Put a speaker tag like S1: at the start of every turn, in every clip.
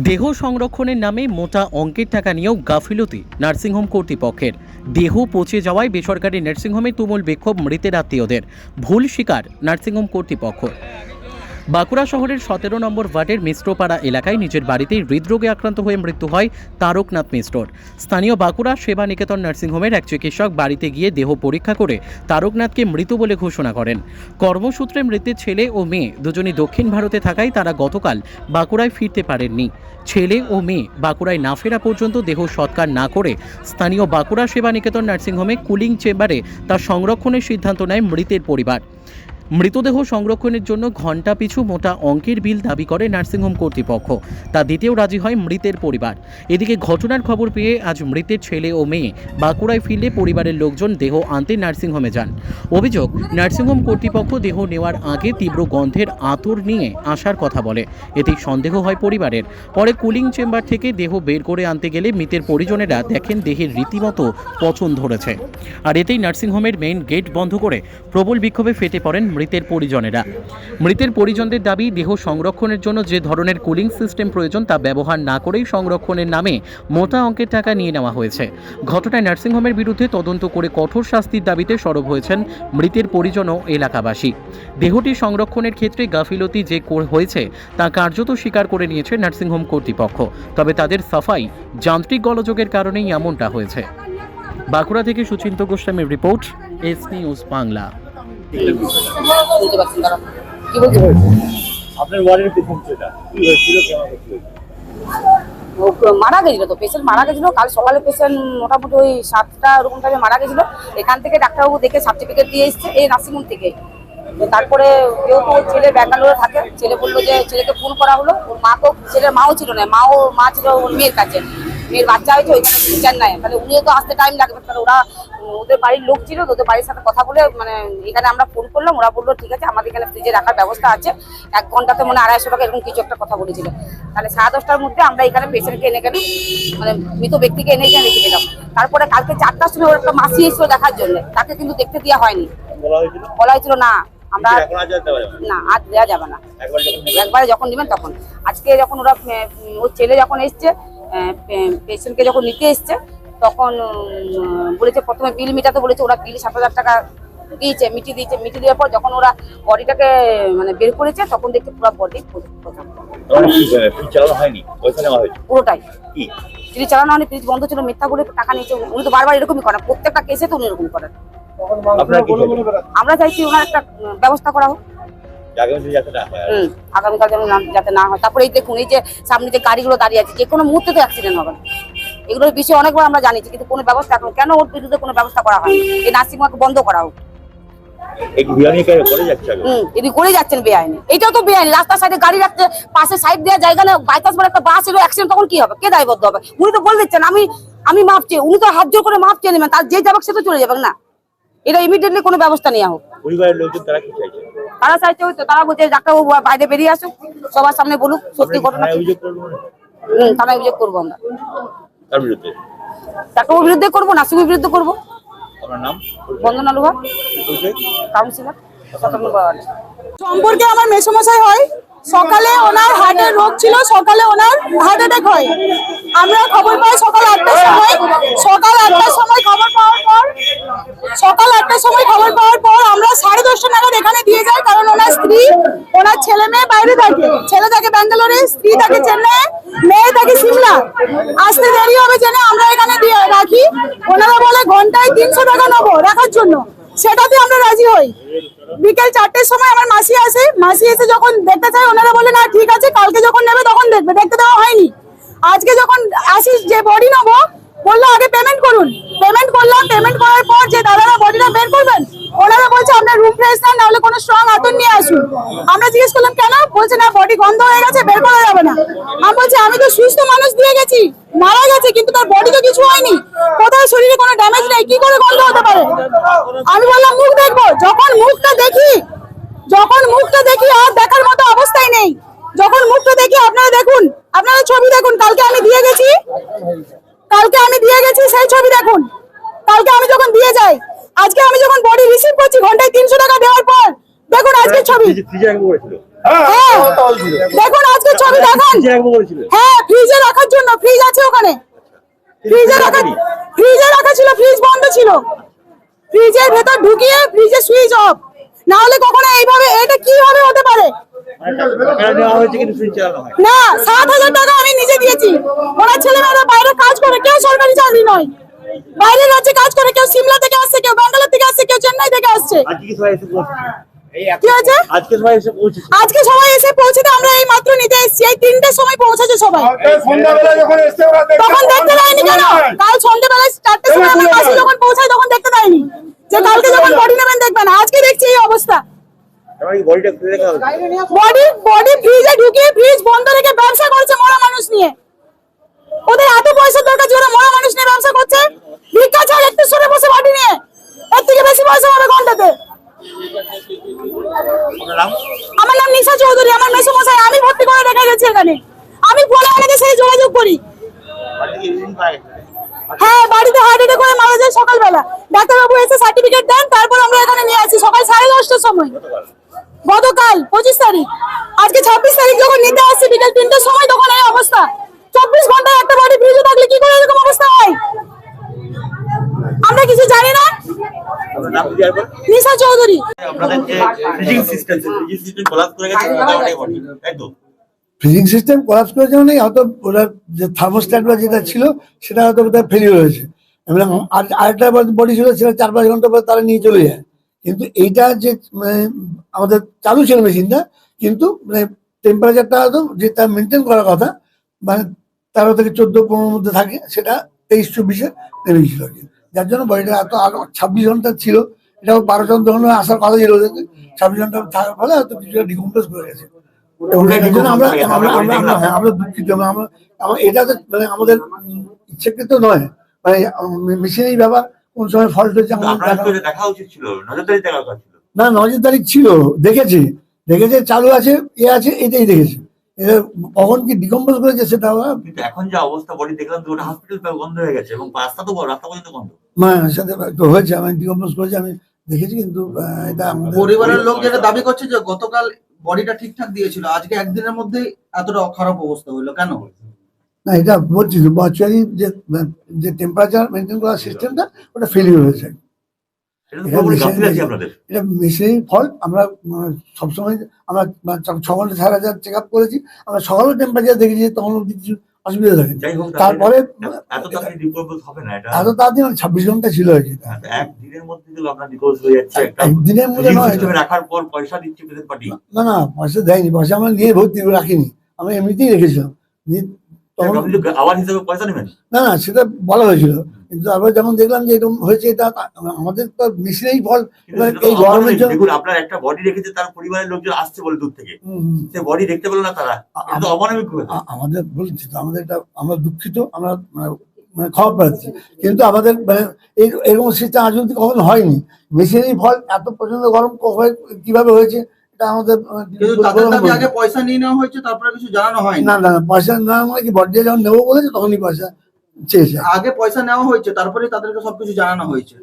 S1: দেহ সংরক্ষণের নামে মোটা অঙ্কের টাকা নিয়েও গাফিলতি নার্সিংহোম কর্তৃপক্ষের। দেহ পচে যাওয়ায় বেসরকারি নার্সিংহোমে তুমুল বিক্ষোভ মৃতের আত্মীয়দের। ভুল শিকার নার্সিংহোম কর্তৃপক্ষ। বাঁকুড়া শহরের সতেরো নম্বর ওয়ার্ডের মিশ্রপাড়া এলাকায় নিজের বাড়িতেই হৃদরোগে আক্রান্ত হয়ে মৃত্যু হয় তারকনাথ মিশ্রর। স্থানীয় বাঁকুড়া সেবা নিকেতন নার্সিংহোমের এক চিকিৎসক বাড়িতে গিয়ে দেহ পরীক্ষা করে তারকনাথকে মৃত বলে ঘোষণা করেন। কর্মসূত্রে মৃতের ছেলে ও মেয়ে দুজনই দক্ষিণ ভারতে থাকায় তারা গতকাল বাঁকুড়ায় ফিরতে পারেননি। ছেলে ও মেয়ে বাঁকুড়ায় না ফেরা পর্যন্ত দেহ সৎকার না করে স্থানীয় বাঁকুড়া সেবা নিকেতন নার্সিংহোমে কুলিং চেম্বারে তা সংরক্ষণের সিদ্ধান্ত নেয় মৃতের পরিবার। মৃতদেহ সংরক্ষণের জন্য ঘণ্টা পিছু মোটা অঙ্কের বিল দাবি করে নার্সিংহোম কর্তৃপক্ষ। তা দিতেও রাজি হয় মৃতের পরিবার। এদিকে ঘটনার খবর পেয়ে আজ মৃতের ছেলে ও মেয়ে বাঁকুড়ায় ফিরলে পরিবারের লোকজন দেহ আনতে নার্সিংহোমে যান। অভিযোগ, নার্সিংহোম কর্তৃপক্ষ দেহ নেওয়ার আগে তীব্র গন্ধের আতর নিয়ে আসার কথা বলে। এতেই সন্দেহ হয় পরিবারের। পরে কুলিং চেম্বার থেকে দেহ বের করে আনতে গেলে মৃতের পরিজনেরা দেখেন দেহের রীতিমতো পচন ধরেছে। আর এতেই নার্সিংহোমের মেইন গেট বন্ধ করে প্রবল বিক্ষোভে ফেটে পড়েন মৃতের পরিজনেরা। মৃতের পরিজনদের দাবি, দেহ সংরক্ষণের জন্য যে ধরনের কুলিং সিস্টেম প্রয়োজন তা ব্যবহার না করেই সংরক্ষণের নামে মোটা অঙ্কের টাকা নিয়ে নেওয়া হয়েছে। ঘটনায় নার্সিংহোমের বিরুদ্ধে তদন্ত করে কঠোর শাস্তির দাবিতে সরব হয়েছেন মৃতের পরিজন ও এলাকাবাসী। দেহটি সংরক্ষণের ক্ষেত্রে গাফিলতি যে হয়েছে তা কার্যত স্বীকার করে নিয়েছে নার্সিংহোম কর্তৃপক্ষ, তবে তাদের সাফাই, যান্ত্রিক গলযোগের কারণেই এমনটা হয়েছে। বাঁকুড়া থেকে সুচিন্ত গোস্বামীর রিপোর্ট, এস নিউজ বাংলা।
S2: বুঝতে পারছেন তারা কি বলছে?
S3: আপনার ওয়ার্ডের প্রথম সেটা কি হয়েছিল কেমন হয়েছিল?
S2: মারা গেছিল তো পেশেন্ট মারা গেছিল। কাল সকালে পেশেন্ট মোটামুটি ওই সাতটা ওরকম টাইমে মারা গেছিল। এখান থেকে ডাক্তারবাবু দেখে সার্টিফিকেট দিয়ে এসছে এই নার্সিংহোম থেকে। তো তারপরে যেহেতু ওর ছেলে ব্যাঙ্গালোরে থাকে ছেলে বলল যে ছেলেকে ফোন করা হলো। ওর মা তো ছেলের মাও ছিল না মাও মা ছিল ওর মেয়ের কাছে। মেয়ের বাচ্চা হয়েছে ওইখানে চেন্নাই তাহলে উনিও তো আসতে টাইম লাগবে তাহলে ওরা ওদের বাড়ির লোক ছিল ওদের বাড়ির সাথে কথা বলে মানে এখানে আমরা ফোন করলাম ওরা বলল ঠিক আছে আমাদের এখানে ফ্রিজে রাখার ব্যবস্থা আছে। এক ঘন্টাতে মানে আড়াইশো টাকা এরকম কিছু একটা কথা বলেছিল। তাহলে সাড়ে দশটার মধ্যে আমরা এখানে পেশেন্টকে এনে গেলাম মানে মৃত ব্যক্তিকে এনে এখানে রেখে দিলাম। তারপরে কালকে চারটার সময় ওর একটা মাসি এসেছিল দেখার জন্য। তাকে কিন্তু দেখতে দেওয়া হয়নি।
S3: বলা হয়েছিল?
S2: না। আমরা
S3: আজ আর দেওয়া যাবে না।
S2: না আজ দেওয়া যাবে না।
S3: একবার যখন নেবেন,
S2: একবারে যখন নেবেন তখন। আজকে যখন ওরা ওর ছেলে যখন এসছে পেশেন্টকে যখন নিতে এসছে তখন বলেছে প্রথমে বিল মিটাতে বলেছে ওরা বিল সাত হাজার টাকা দিয়েছে মিটিয়ে দিয়েছে মিটিয়ে দেওয়ার পর যখন ওরা বডিটাকে মানে বের করেছে তখন দেখতে পুরো বডি পুরোটাই।
S3: কি?
S2: ফ্রিজ চালানো হয়নি ফ্রিজ বন্ধ ছিল মিথ্যা বলে টাকা নিয়েছে উনি তো বারবার এরকমই করেন প্রত্যেকটা কেসে তো উনি এরকম করেন? আমরা চাইছি ওনার একটা ব্যবস্থা করা হোক। আগামীকাল যেন যাতে না হয়। তারপরে এই দেখুন এই যে সামনে যে গাড়িগুলো দাঁড়িয়ে আছে যে কোনো মুহূর্তে তো অ্যাক্সিডেন্ট হবে এগুলোর বিষয়ে অনেকবার আমরা জানিছি কিন্তু কোনো ব্যবস্থা এখন কেন ওর বিরুদ্ধে কোনো ব্যবস্থা করা হয়নি? এই নার্সিং হোমকে বন্ধ করা হোক।
S3: করে যাচ্ছে আগে?
S2: হুম এদিকে করে যাচ্ছেন বেআইনি। এটাও তো বেআইনি। রাস্তার সাইডে গাড়ি রাখতে পাশে সাইড দেওয়া জায়গা না বাইপাস একটা বাস এলো অ্যাক্সিডেন্ট তখন কি হবে? কে দায়বদ্ধ হবে? উনি তো বলে দিচ্ছেন আমি আমি মাপ চেয়ে উনি তো হাত জোর করে মাপ চেয়ে নেবেন তার যে যাবে সে তো চলে যাবে না? এটা ইমিডিয়েটলি কোনো ব্যবস্থা নেওয়া হোক।
S3: পরিবারের লোকজন তারা কি চাইছে?
S2: তারা চাইছে ওই তো তারা বলছে ডাক্তারবাবু বাইরে বেরিয়ে আসুক সবার সামনে বলুক সত্যি ঘটনা
S3: থানায় অভিযোগ
S2: থানায় করব আমরা।
S3: তার বিরুদ্ধে?
S2: ডাক্তারবাবুর বিরুদ্ধে করব নাসিমের বিরুদ্ধে করব।
S3: আপনার নাম?
S2: বন্দনা লোহা কাউন্সিলর। ওয়ার্ড।
S4: সম্পর্কে আমার মেসমশাই হয়। সকালে ওনার হার্টের রোগ ছিল, সকালে ওনার হার্ট অ্যাটাক হয়। আমরা খবর পাই সকাল আটটার সময়। সকাল আটটার সময় খবর পাওয়ার পর, সকাল আটটার সময় খবর পাওয়ার পর আমরা সাড়ে দশটা নাগাদ এখানে দিয়ে যাই, কারণ ওনার স্ত্রী, ওনার ছেলে মেয়ে বাইরে থাকে। ছেলে থাকে ব্যাঙ্গালোরে, স্ত্রী থাকে চেন্নাই, মেয়ে থাকে সিমলা। আসতে দেরি হবে জেনে আমরা এখানে দিয়ে রাখি। ওনারা বলে ঘন্টায় তিনশো টাকা নেব রাখার জন্য। সেটাতে আমরা রাজি হই। বিকেল চারটের সময় আমার মাসি আসে। মাসি এসে যখন দেখতে চায়, ওনারা বলে, না, ঠিক আছে, কালকে যখন নেবে তখন দেখবে। দেখতে দেওয়া হয়নি। আজকে যখন আসিস, যে বডি নেব, বলল, আগে পেমেন্ট করুন। পেমেন্ট করলাম পেমেন্ট করার পর যে দাদারা বডিটা বের করবেন, ওনারা বলছে আপনার রুম ফ্রেশ না নাহলে কোনো স্ট্রং আতর নিয়ে আসুন। আমরা জিজ্ঞেস করলাম, কেন? বলছে, না বডি গন্ধ হয়ে গেছে, বের করা যাবে না। আমি বলছি, আমি তো সুস্থ মানুষ দিয়ে গেছি, মারা গেছে, কিন্তু তার বডি তো কিছু হয়নি। কোথাও শরীরে কোনো ড্যামেজ নেই, কি করে গন্ধ হতে পারে? আমি বললাম মুখ দেখব যখন মুখটা দেখি যখন মুখটা দেখি আর দেখার মতো অবস্থায় নেই যখন মুখটা দেখি আপনারা দেখুন আপনারা ছবি দেখুন কালকে আমি দিয়ে গেছি কালকে আমি দিয়ে গেছি সেই ছবি দেখুন কালকে আমি যখন দিয়ে যাই আজকে আমি যখন বডি রিসিভ করছি ঘন্টায় তিনশো টাকা দেওয়ার পর দেখুন আজকে ছবি
S3: ফ্রিজে- ফ্রিজে আগে করেছিল
S4: হ্যাঁ দেখুন আজকে ছবি দেখান। হ্যাঁ ফ্রিজে রাখার জন্য ফ্রিজ আছে ওখানে। ফ্রিজে রাখা ফ্রিজে রাখা ছিল ফ্রিজ বন্ধ ছিল। ফ্রিজের ভেতর ঢুকিয়ে ফ্রিজে সুইচ অফ না হলে কখনো এইভাবে এটা কীভাবে হতে পারে?
S3: হয়।
S4: না সাত হাজার টাকা আমি নিজে দিয়েছি। ওরা ছেলেমেয়েরা বাইরে কাজ করে কেউ সরকারি চাকরি নয়। বাইরের রাজ্যে কাজ করে কেউ সিমলা থেকে আসছে কেউ ব্যাঙ্গালোর থেকে আসছে কেউ চেন্নাই থেকে আসছে।
S3: কি আজকে সবাই এসে পৌঁছেছে।
S4: আজকে সবাই এসে পৌঁছেতে আমরা এই মাত্র নিতে এসেছি। এই তিনটের সময় পৌঁছেছে সবাই।
S5: সন্ধ্যাবেলা যখন এসছে ওরা
S4: তখন দেখতে দেয়নি কেন? কাল সন্ধ্যেবেলায় চারটের সময় আমার কাছে যখন পৌঁছায় তখন দেখতে দেয়নি যে কালকে যখন বডি নেবেন দেখবেন। আজকে দেখছি এই অবস্থা। বডি বডি ফ্রিজে ঢুকিয়ে ফ্রিজ বন্ধ রেখে ব্যবসা করছে মরা মানুষ নিয়ে। ওদের এত পয়সার দরকার যে ওরা মরা মানুষ নিয়ে ব্যবসা করছে। ভিক্ষা ছাড় একটু সরে বসে বডি নিয়ে। এর থেকে বেশি পয়সা হবে ঘন্টাতে। আমার নাম নিশা চৌধুরী, আমার মেসোমশাই আমি ভর্তি করে রেখে গেছি এখানে। আমি অনেকের সাথে যোগাযোগ করি। হ্যাঁ বাড়িতে হার্ট অ্যাটাক করে মারা যায় সকালবেলা। ডাক্তারবাবু এসে সার্টিফিকেট দেন, তারপর আমরা এখানে নিয়ে আসি। সকাল সাড়ে দশটার সময়। গতকাল, পঁচিশ তারিখ। আজকে ছাব্বিশ তারিখ যখন নিতে আসছি বিকেল তিনটের সময়, তখন এই অবস্থা। চব্বিশ ঘন্টায় একটা বাড়ি ফ্রিজে থাকলে কি করে এরকম অবস্থা হয় আমরা কিছু জানি না
S3: আপনার নাম যদি একবার
S4: নিশা চৌধুরী।
S3: আপনাদের যে freezing system freezing system collapse করে গেছে মোটামুটি বডি
S6: ফ্রিজিং সিস্টেম কলাপস করেছে মানে হয়তো ওরা যে থার্মোস্ট্যাট বা যেটা ছিল সেটা হয়তো বোধহয় ফেলিওর হয়েছে। এবং আর আরেকটা বডি ছিল সেটা চার পাঁচ ঘণ্টা পর তারা নিয়ে চলে যায়। কিন্তু এইটা যে মানে আমাদের চালু ছিল মেশিনটা কিন্তু মানে টেম্পারেচারটা হয়তো যেটা মেনটেন করার কথা মানে তেরো থেকে চোদ্দ পনেরোর মধ্যে থাকে সেটা তেইশ চব্বিশে নেমে গেছিল আর কি। যার জন্য বডিটা এত আরও ছাব্বিশ ঘণ্টা ছিল। এটা বারো ঘণ্টা আসার কথা ছিল। ছাব্বিশ ঘণ্টা থাকার ফলে হয়তো কিছুটা ডিকম্পোজ করে গেছে। আমরা হ্যাঁ, আমরা দুঃখিত। আমরা এটা তো মানে আমাদের ইচ্ছাকৃত নয়। মানে মেশিনেরই ব্যাপার কোন সময় ফল্ট হয়েছে দেখা-
S3: উচিত ছিল। নজরদারি
S6: না নজরদারি ছিল। দেখেছে। দেখেছে চালু আছে এ আছে এটাই দেখেছে। কখন কি ডিকম্পোজ করেছে সেটা
S3: কিন্তু এখন যে অবস্থা বডি দেখলাম তো ওটা হসপিটাল বন্ধ হয়ে গেছে এবং রাস্তা তো বড়, রাস্তা পর্যন্ত বন্ধ।
S6: মানে সাথে হয়েছে আমি ডিকম্পোজ করেছি আমি দেখেছি কিন্তু আহ, এটা
S7: পরিবারের লোক যেটা দাবি করছে যে গতকাল বডিটা ঠিকঠাক দিয়েছিল আজকে একদিনের মধ্যেই এতটা খারাপ অবস্থা হইল কেন?
S6: না এটা বলছি অ্যাকচুয়ালি যে যে টেম্পারেচার মেনটেন করার সিস্টেমটা ওটা ফেলিওর হয়েছে।
S3: এটা
S6: ফল্ট আমরা সবসময় আমরা ঘণ্টা সাড়ে হাজার চেক আপ করেছি। আমরা সকালেও টেম্পারেচার দেখেছি তখন কিছু অসুবিধা থাকে তারপরে
S3: এত তাড়াতাড়ি
S6: মানে ছাব্বিশ ঘণ্টা ছিল আর কি
S3: একদিনের মধ্যে
S6: একদিনের নয়।
S3: রাখার পর পয়সা দিচ্ছে
S6: না না পয়সা দেয়নি পয়সা আমরা নিয়ে ভর্তি রাখিনি। আমি এমনিতেই রেখেছিলাম। নিয়ে তখন
S3: আপনি তো আবার হিসেবে পয়সা নেবেন?
S6: না না সেটা বলা হয়েছিল। কিন্তু তারপরে যখন দেখলাম যে এরকম হয়েছে এটা আমাদের তো মেশিনেই ফল।
S3: কিন্তু
S6: এবার
S3: সেটা তো
S6: এই গরমের জন্য
S3: দেখুন আপনার একটা বডি রেখেছে তার পরিবারের লোকজন আসছে বলে দূর থেকে। সে বডি দেখতে পেল না তারা। এটা অমানবিক
S6: আমাদের বলছি তো আমাদের এটা আমরা দুঃখিত আমরা মানে মানে ক্ষমা প্রার্থী। কিন্তু আমাদের মানে এই এরকম সিস্টেম আজ অব্দি কখনো হয়নি। মেশিনেরই ফল এত পর্যন্ত গরম হয়ে- কীভাবে হয়েছে এটা আমাদের
S7: আগে পয়সা নিয়ে নেওয়া হয়েছে তারপরে কিছু জানানো হয়নি।
S6: না না পয়সা না মানে কি বডি যখন নেব বলেছে তখনই পয়সা চেয়েছে।
S7: আগে পয়সা নেওয়া হয়েছে তারপরে তাদেরকে সবকিছু জানানো হয়েছে।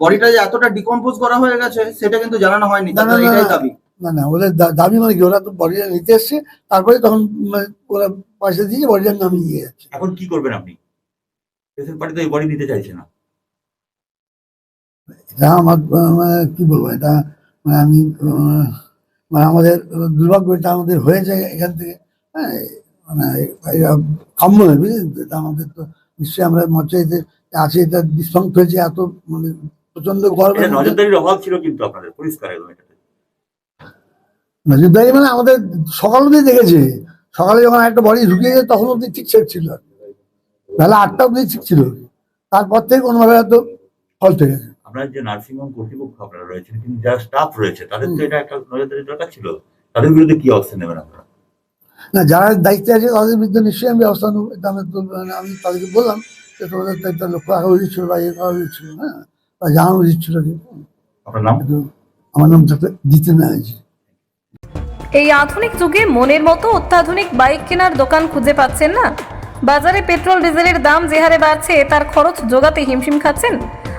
S7: বডিটা যে এতটা ডিকম্পোজ করা হয়ে গেছে সেটা কিন্তু জানানো হয়নি তাদের এটাই দাবি।
S6: না না ওদের দাবি মানে কি ওরা তো বডিটা নিতে এসছে তারপরে তখন মানে ওরা পয়সা দিয়ে বডিটার নামে নিয়ে যাচ্ছে।
S3: এখন কি করবেন আপনি? প্রেসেন্ট পার্টি তো এই বডি নিতে চাইছে না।
S6: এটা আমার মানে কি বলব এটা মানে আমি আহ, মানে আমাদের দুর্ভাগ্য এটা আমাদের হয়েছে এখান থেকে। হ্যাঁ মানে কাম্য নয় বুঝলেন তো? এটা আমাদের তো নিশ্চয়ই আমরা মর্যাদাতে আছে এটা ডিসফাংক্ট হয়েছে এত মানে প্রচণ্ড
S3: এটা নজরদারির অভাব ছিল কিন্তু আপনাদের পরিষ্কার
S6: নজরদারি মানে আমাদের সকাল অবধি দেখেছে। সকালে যখন একটা বডি ঢুকিয়ে যায় তখন অবধি ঠিক সেট ছিল। বেলা আটটা অবধি ঠিক ছিল। তারপর থেকে কোনোভাবে হয়তো ফল হয়ে গেছে
S3: আপনার যে নার্সিংহোম কর্তৃপক্ষ আপনারা রয়েছেন কিন্তু যারা স্টাফ রয়েছে তাদের তো এটা একটা নজরদারি দরকার ছিল। তাদের বিরুদ্ধে কি অবস্থান নেবেন আপনারা?
S6: না যারা দায়িত্বে আছে তাদের বিরুদ্ধে নিশ্চয়ই আমি ব্যবস্থা নেব। এটা আমি মানে আমি তাদেরকে বললাম যে তোমাদের তো একটা লক্ষ্য রাখা উচিত ছিল বা ইয়ে করা উচিত ছিল হ্যাঁ? বা জানানো উচিত ছিল
S3: আপনার নাম?
S6: আমার নাম জিতে না আছে
S8: এই আধুনিক যুগে মনের মতো অত্যাধুনিক বাইক কেনার দোকান খুঁজে পাচ্ছেন না? বাজারে পেট্রোল ডিজেলের দাম যে হারে বাড়ছে তার খরচ জোগাতে হিমশিম খাচ্ছেন?